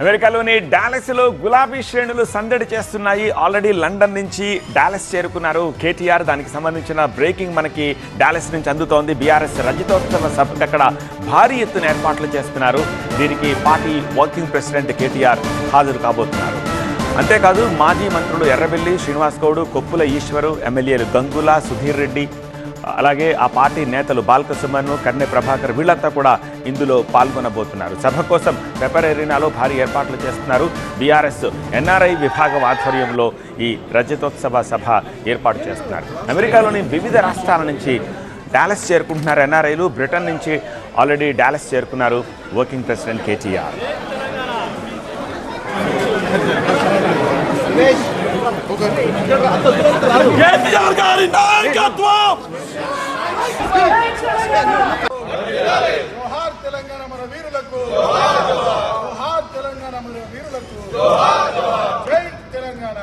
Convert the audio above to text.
అమెరికాలోని డాలెస్లో గులాబీ శ్రేణులు సందడి చేస్తున్నాయి. ఆల్రెడీ లండన్ నుంచి డాలెస్ చేరుకున్నారు. కేటీఆర్ దానికి సంబంధించిన బ్రేకింగ్ మనకి డాలస్ నుంచి అందుతోంది. బీఆర్ఎస్ రజతోత్సవ సభకు అక్కడ భారీ ఎత్తున ఏర్పాట్లు చేస్తున్నారు. దీనికి పార్టీ వర్కింగ్ ప్రెసిడెంట్ కేటీఆర్ హాజరు కాబోతున్నారు. అంతేకాదు మాజీ మంత్రులు ఎర్రబెల్లి శ్రీనివాస్ గౌడ్ కొప్పుల ఈశ్వరు ఎమ్మెల్యేలు గంగుల సుధీర్ రెడ్డి అలాగే ఆ పార్టీ నేతలు బాలకృష్ణను కన్నె ప్రభాకర్ వీళ్ళంతా కూడా ఇందులో పాల్గొనబోతున్నారు. సభ కోసం పెపర్ ఎరీనాలో భారీ ఏర్పాట్లు చేస్తున్నారు. బీఆర్ఎస్ ఎన్ఆర్ఐ విభాగం ఆధ్వర్యంలో ఈ రజతోత్సవ సభ ఏర్పాటు చేస్తున్నారు. అమెరికాలోని వివిధ రాష్ట్రాల నుంచి డాలస్ చేరుకుంటున్నారు ఎన్ఆర్ఐలు. బ్రిటన్ నుంచి ఆల్రెడీ డాలస్ చేరుకున్నారు వర్కింగ్ ప్రెసిడెంట్ కేటీఆర్. కేసీఆర్ గారి నాయకత్వం! వీరులకు జోహార్ తెలంగాణ వీరులకు జై తెలంగాణ